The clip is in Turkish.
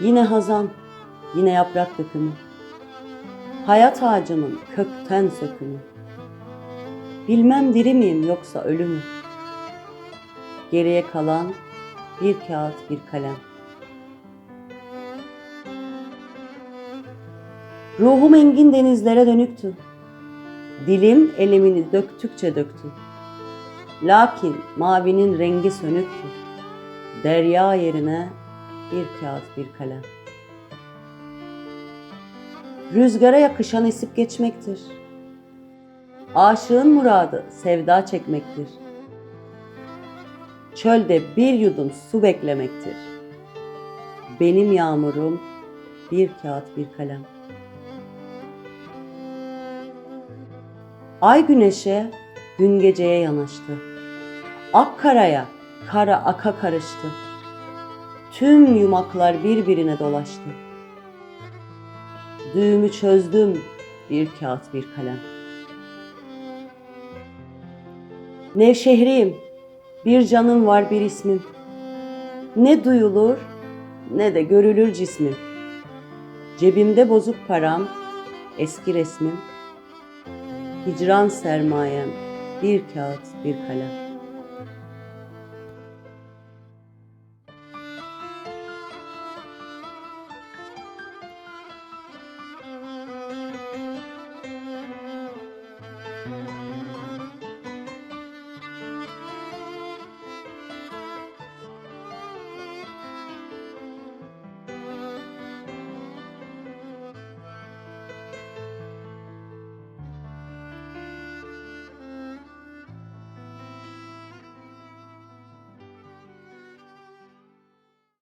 Yine hazan, yine yaprak dökümü. Hayat ağacımın kökten sökümü. Bilmem diri miyim yoksa ölü mü? Geriye kalan bir kağıt bir kalem. Ruhum engin denizlere dönüktü. Dilim elemini döktükçe döktü. Lakin mavinin rengi sönüktü. Derya yerine bir kağıt bir kalem. Rüzgara yakışan esip geçmektir. Aşığın muradı sevda çekmektir. Çölde bir yudum su beklemektir. Benim yağmurum bir kağıt bir kalem. Ay güneşe, gün geceye yanaştı. Ak karaya, kara aka karıştı. Tüm yumaklar birbirine dolaştı. Düğümü çözdüm bir kağıt bir kalem. Nevşehriyim, bir canım var bir ismim. Ne duyulur ne de görülür cismim. Cebimde bozuk param, eski resmim. Hicran sermayem bir kağıt bir kalem.